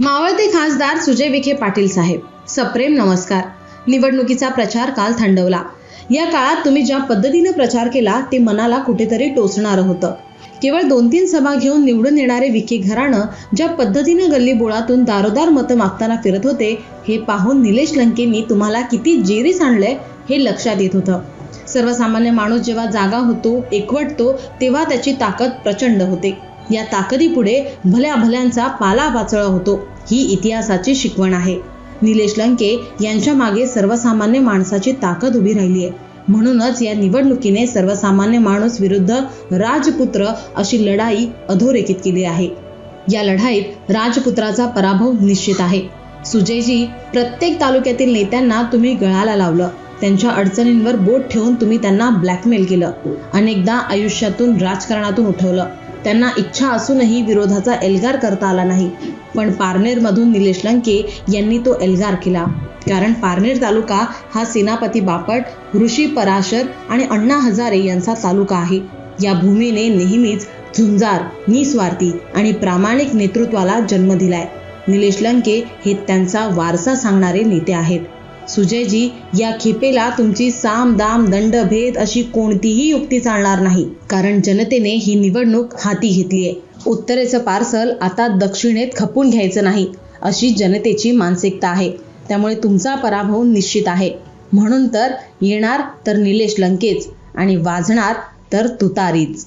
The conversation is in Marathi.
मावळते खासदार सुजय विखे पाटील साहेब सप्रेम नमस्कार. निवडणुकीचा प्रचार काल थंडवला. या काळात तुम्ही ज्या पद्धतीने प्रचार केला ते मनाला कुठेतरी टोचणारं होतं. केवळ दोन तीन सभा घेऊन निवडून येणारे विखे घराणं ज्या पद्धतीनं गल्ली बोळातून दारोदार मतं मागताना फिरत होते हे पाहून निलेश लंकेंनी तुम्हाला किती जेरीस आणलंय हे लक्षात येत होतं. सर्वसामान्य माणूस जेव्हा जागा होतो एकवटतो तेव्हा त्याची ताकद प्रचंड होते. या ताकदीपुढे भल्या भल्यांचा पाला पाचळा होतो. ही इतिहासाची शिकवण आहे. निलेश लंके यांच्या मागे सर्वसामान्य माणसाची ताकद उभी राहिली आहे. म्हणूनच या निवडणुकीने सर्वसामान्य माणूस विरुद्ध राजपुत्र अशी लढाई अधोरेखित केली आहे. या लढाईत राजपुत्राचा पराभव निश्चित आहे. सुजयजी प्रत्येक तालुक्यातील नेत्यांना तुम्ही गळाला लावलं. त्यांच्या अडचणींवर बोट ठेवून तुम्ही त्यांना ब्लॅकमेल केलं. अनेकदा आयुष्यातून राजकारणातून उठवलं. त्यांना इच्छा असूनही विरोधाचा एल्गार करता आला नाही. पण पारनेरमधून निलेश लंके यांनी तो एल्गार केला. कारण पारनेर तालुका हा सेनापती बापट ऋषी पराशर आणि अण्णा हजारे यांचा तालुका आहे. या भूमीने नेहमीच झुंजार निस्वार्थी आणि प्रामाणिक नेतृत्वाला जन्म दिलाय. निलेश लंके हे त्यांचा वारसा सांगणारे नेते आहेत. सुजयजी या खेपेला तुमची साम दाम दंड भेद अशी कोणतीही युक्ती चालणार नाही. कारण जनतेने ही निवडणूक हाती घेतली आहे. उत्तरेचं पार्सल आता दक्षिणेत खपून घ्यायचं नाही अशी जनतेची मानसिकता आहे. त्यामुळे तुमचा पराभव निश्चित आहे. म्हणून तर येणार तर निलेश लंकेच आणि वाजणार तर तुतारीच.